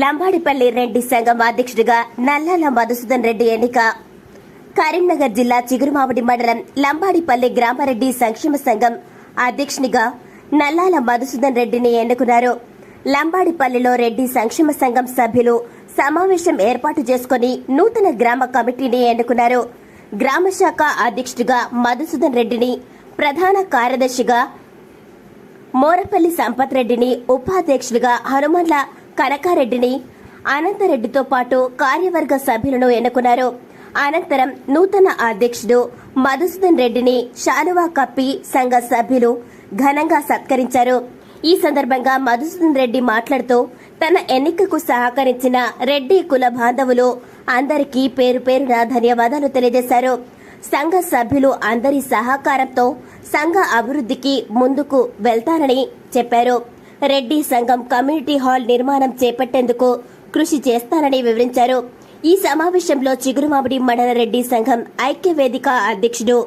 లంబాడిపల్లి రెడ్డి సంఘం అధ్యక్షుడిగా నల్లాల మధుసూదన్ రెడ్డి ఎన్నిక. కరీంనగర్ జిల్లా చిగురుమావడి మండలం లంబాడిపల్లి గ్రామారెడ్డి సంక్షేమ సంఘం అధ్యక్షునిగా నల్లాల మధుసూదన్ రెడ్డిని ఎన్నుకున్నారు. లంబాడిపల్లిలో రెడ్డి సంక్షేమ సంఘం సభ్యులు సమావేశం ఏర్పాటు చేసుకుని నూతన గ్రామ కమిటీని ఎన్నుకున్నారు. గ్రామ శాఖ అధ్యక్షుడిగా మధుసూదన్ రెడ్డిని ప్రధాన కార్యదర్శిగా మోరపల్లి సంపత్ రెడ్డిని ఉపాధ్యక్షుడిగా హనుమన్ల కనకారెడ్డిని అనంతరెడ్డితో పాటు కార్యవర్గ సభ్యులను ఎన్నుకున్నారు. అనంతరం నూతన అధ్యక్షుడు మధుసూదన్ రెడ్డిని శాలువా కప్పి సంఘ సభ్యులు ఘనంగా సత్కరించారు. ఈ సందర్భంగా మధుసూదన్ రెడ్డి మాట్లాడుతూ తన ఎన్నికకు సహకరించిన రెడ్డి కుల బాంధవులు అందరికీ పేరు పేరున ధన్యవాదాలు తెలియజేశారు. సంఘ సభ్యులు అందరి సహకారంతో సంఘ అభివృద్ధికి ముందుకు వెళ్తానని చెప్పారు. రెడ్డి సంఘం కమ్యూనిటీ హాల్ నిర్మాణం చేపట్టేందుకు కృషి చేస్తానని వివరించారు. ఈ సమావేశంలో చిగురుమామిడి మండల రెడ్డి సంఘం ఐక్య వేదిక అధ్యక్షుడు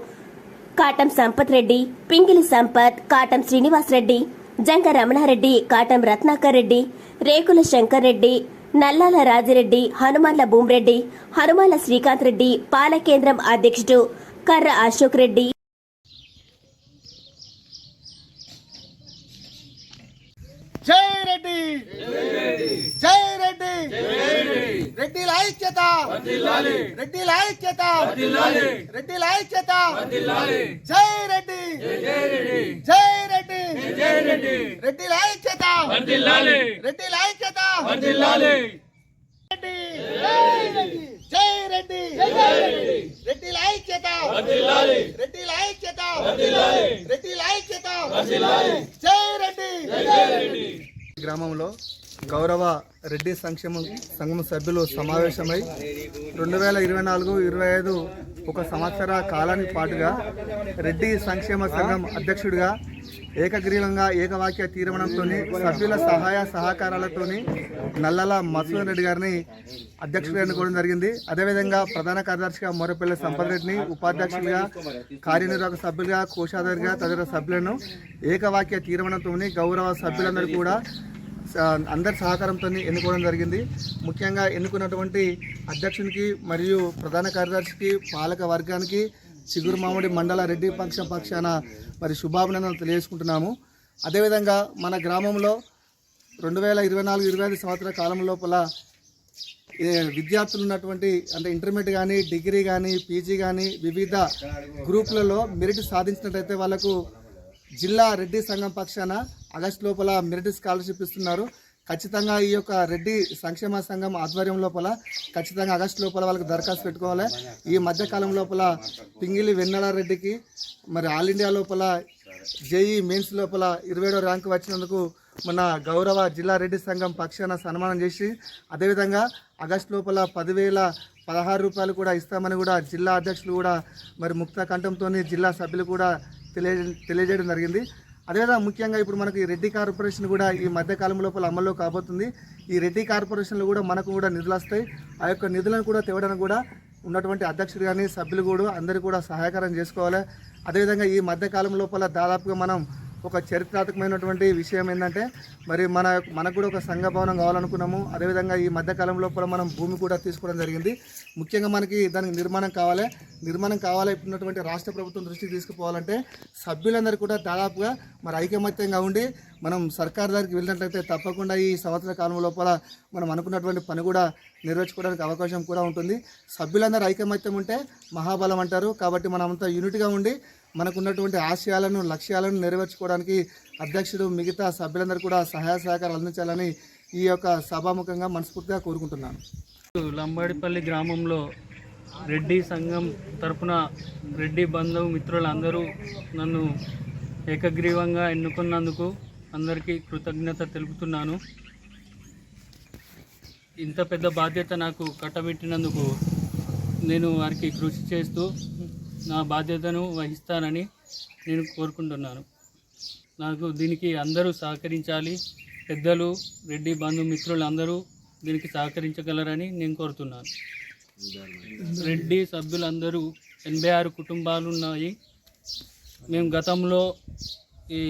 కాటం సంపత్ రెడ్డి పింగిలి సంపత్ కాటం శ్రీనివాస్ రెడ్డి జంగ రమణారెడ్డి కాటం రత్నాకర్ రెడ్డి రేకుల శంకర్ రెడ్డి నల్లాల రాజిరెడ్డి హనుమాన్ల భూమిరెడ్డి హనుమాన్ల శ్రీకాంత్ రెడ్డి పాలకేంద్రం అధ్యక్షుడు కర్ర అశోక్ రెడ్డి. జై రెడ్డి జై రెడ్డి రెడ్డి ఐక్యత రెడ్డి ఐక్యత రెడ్డి ఐక్యత జై రెడ్డి జై రెడ్డి రెడ్డి ఐక్యత రెడ్డి ఐక్యత రెడ్డి జై రెడ్డి రెడ్డి ఐక్యత రెడ్డి ఐక్యత రెడ్డి ఐక్యత జై రెడ్డి గ్రామంలో గౌరవ రెడ్డి సంక్షేమ సంఘం సభ్యులు సమావేశమై రెండు వేల ఇరవై నాలుగు ఇరవై ఐదు ఒక సంవత్సర కాలానికి పాటుగా రెడ్డి సంక్షేమ సంఘం అధ్యక్షుడిగా ఏకగ్రీవంగా ఏకవాక్య తీర్మానంతో సభ్యుల సహాయ సహకారాలతో నల్లల మసూదన్ రెడ్డి గారిని అధ్యక్షుడిగా ఎన్నుకోవడం జరిగింది. అదేవిధంగా ప్రధాన కార్యదర్శిగా మొరపల్లి సంపద రెడ్డిని ఉపాధ్యక్షులుగా కార్యనిర్వాహక సభ్యులుగా కోశాధికారిగా తదితర సభ్యులను ఏకవాక్య తీర్మానంతో గౌరవ సభ్యులందరూ కూడా అందరి సహకారంతో ఎన్నుకోవడం జరిగింది. ముఖ్యంగా ఎన్నుకున్నటువంటి అధ్యక్షునికి మరియు ప్రధాన కార్యదర్శికి పాలక వర్గానికి చిగురు మామిడి మండల రెడ్డి పక్షం పక్షాన మరి శుభాభినందనలు తెలియజేసుకుంటున్నాము. అదేవిధంగా మన గ్రామంలో రెండు వేల ఇరవై నాలుగు ఇరవై ఐదు సంవత్సర కాలం లోపల ఏ, విద్యార్థులు ఉన్నటువంటి అంటే ఇంటర్మీడియట్ కానీ డిగ్రీ కానీ పీజీ కానీ వివిధ గ్రూపులలో మెరిట్ సాధించినట్టయితే వాళ్ళకు జిల్లా రెడ్డి సంఘం పక్షాన ఆగస్టు లోపల మెరిట్ స్కాలర్షిప్ ఇస్తున్నారు. ఖచ్చితంగా ఈ యొక్క రెడ్డి సంక్షేమ సంఘం ఆధ్వర్యం లోపల ఖచ్చితంగా ఆగస్టు లోపల వాళ్ళకి దరఖాస్తు పెట్టుకోవాలి. ఈ మధ్యకాలం లోపల పింగిలి వెన్నెల రెడ్డికి మరి ఆల్ ఇండియా లోపల జేఈ మెయిన్స్ లోపల ఇరవై ఏడో ర్యాంకు వచ్చినందుకు మన గౌరవ జిల్లా రెడ్డి సంఘం పక్షాన సన్మానం చేసి అదేవిధంగా ఆగస్టు లోపల పదివేల పదహారు రూపాయలు కూడా ఇస్తామని కూడా జిల్లా అధ్యక్షులు కూడా మరి ముక్త కంఠంతో జిల్లా సభ్యులు కూడా తెలియ తెలియజేయడం జరిగింది. అదేవిధంగా ముఖ్యంగా ఇప్పుడు మనకి ఈ రెడ్డి కార్పొరేషన్ కూడా ఈ మధ్యకాలం లోపల అమల్లో కాబోతుంది. ఈ రెడ్డి కార్పొరేషన్లో కూడా మనకు కూడా నిధులు వస్తాయి. ఆ యొక్క నిధులను కూడా తేవడానికి కూడా ఉన్నటువంటి అధ్యక్షుడు కానీ సభ్యులు కూడా అందరూ కూడా సహాయకారం చేసుకోవాలి. అదేవిధంగా ఈ మధ్యకాలం లోపల దాదాపుగా మనం ఒక చరిత్రాత్మకమైనటువంటి విషయం ఏంటంటే మరి మన మనకు కూడా ఒక సంఘ భవనం కావాలనుకున్నాము. అదేవిధంగా ఈ మధ్యకాలం లోపల మనం భూమి కూడా తీసుకోవడం జరిగింది. ముఖ్యంగా మనకి దానికి నిర్మాణం కావాలి. నిర్మాణం కావాలి ఉన్నటువంటి రాష్ట్ర ప్రభుత్వం దృష్టికి తీసుకుపోవాలంటే సభ్యులందరూ కూడా దాదాపుగా మరి ఐకమత్యంగా ఉండి మనం సర్కార్ దగ్గరికి వెళ్ళినట్లయితే తప్పకుండా ఈ సంవత్సర కాలం లోపల మనం అనుకున్నటువంటి పని కూడా నెరవేర్చుకోవడానికి అవకాశం కూడా ఉంటుంది. సభ్యులందరూ ఐకమత్యం ఉంటే మహాబలం అంటారు. కాబట్టి మనమంతా యూనిట్గా ఉండి మనకున్నటువంటి ఆశయాలను లక్ష్యాలను నెరవేర్చుకోవడానికి అధ్యక్షుడు మిగతా సభ్యులందరూ కూడా సహాయ సహకారాలు అందించాలని ఈ యొక్క సభాముఖంగా మనస్ఫూర్తిగా కోరుకుంటున్నాను. లంబాడిపల్లి గ్రామంలో రెడ్డి సంఘం తరపున రెడ్డి బంధువు మిత్రులందరూ నన్ను ఏకగ్రీవంగా ఎన్నుకున్నందుకు అందరికీ కృతజ్ఞత తెలుపుతున్నాను. ఇంత పెద్ద బాధ్యత నాకు కట్టబెట్టినందుకు నేను వారికి కృషి చేస్తూ నా బాధ్యతను వహిస్తానని నేను కోరుకుంటున్నాను. నాకు దీనికి అందరూ సహకరించాలి. పెద్దలు రెడ్డి బంధు మిత్రులు అందరూ దీనికి సహకరించగలరని నేను కోరుతున్నాను. రెడ్డి సభ్యులందరూ ఎనభై ఆరు కుటుంబాలు ఉన్నాయి. మేము గతంలో ఈ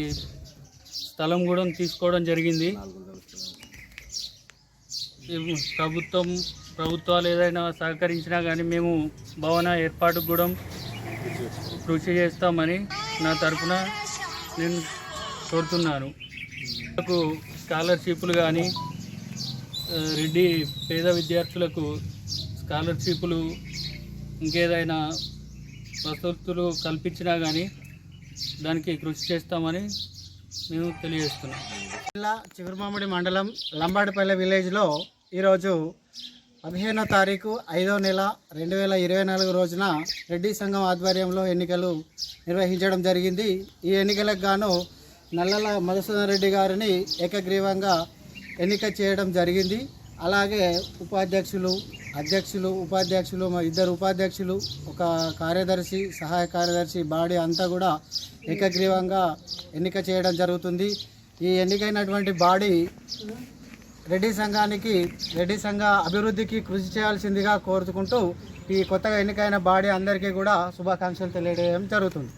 స్థలం కూడా తీసుకోవడం జరిగింది. ప్రభుత్వం ప్రభుత్వాలు ఏదైనా సహకరించినా కానీ మేము భవన ఏర్పాటుకు కూడా కృషి చేస్తామని నా తరఫున నేను కోరుతున్నాను. నాకు స్కాలర్షిప్లు కానీ రెడ్డి పేద విద్యార్థులకు స్కాలర్షిప్లు ఇంకేదైనా వసతులు కల్పించినా కానీ దానికి కృషి చేస్తామని మేము తెలియజేస్తున్నాం జిల్లా చిగురుమామిడి మండలం లంబాడిపల్లె విలేజ్లో ఈరోజు పదిహేనో తారీఖు ఐదో నెల రెండు వేల ఇరవై నాలుగు రోజున రెడ్డి సంఘం ఆధ్వర్యంలో ఎన్నికలు నిర్వహించడం జరిగింది. ఈ ఎన్నికలకు గాను నల్లల మధుసూదన్ రెడ్డి గారిని ఏకగ్రీవంగా ఎన్నిక చేయడం జరిగింది. అలాగే ఉపాధ్యక్షులు అధ్యక్షులు ఉపాధ్యక్షులు మా ఇద్దరు ఉపాధ్యక్షులు ఒక కార్యదర్శి సహాయ కార్యదర్శి బాడీ అంతా కూడా ఏకగ్రీవంగా ఎన్నిక చేయడం జరుగుతుంది. ఈ ఎన్నికైనటువంటి బాడీ రెడ్డి సంఘానికి రెడ్డి సంఘ అభివృద్ధికి కృషి చేయాల్సిందిగా కోరుకుంటూ ఈ కొత్తగా ఎన్నికైన బాడీ అందరికీ కూడా శుభాకాంక్షలు తెలియడం జరుగుతుంది.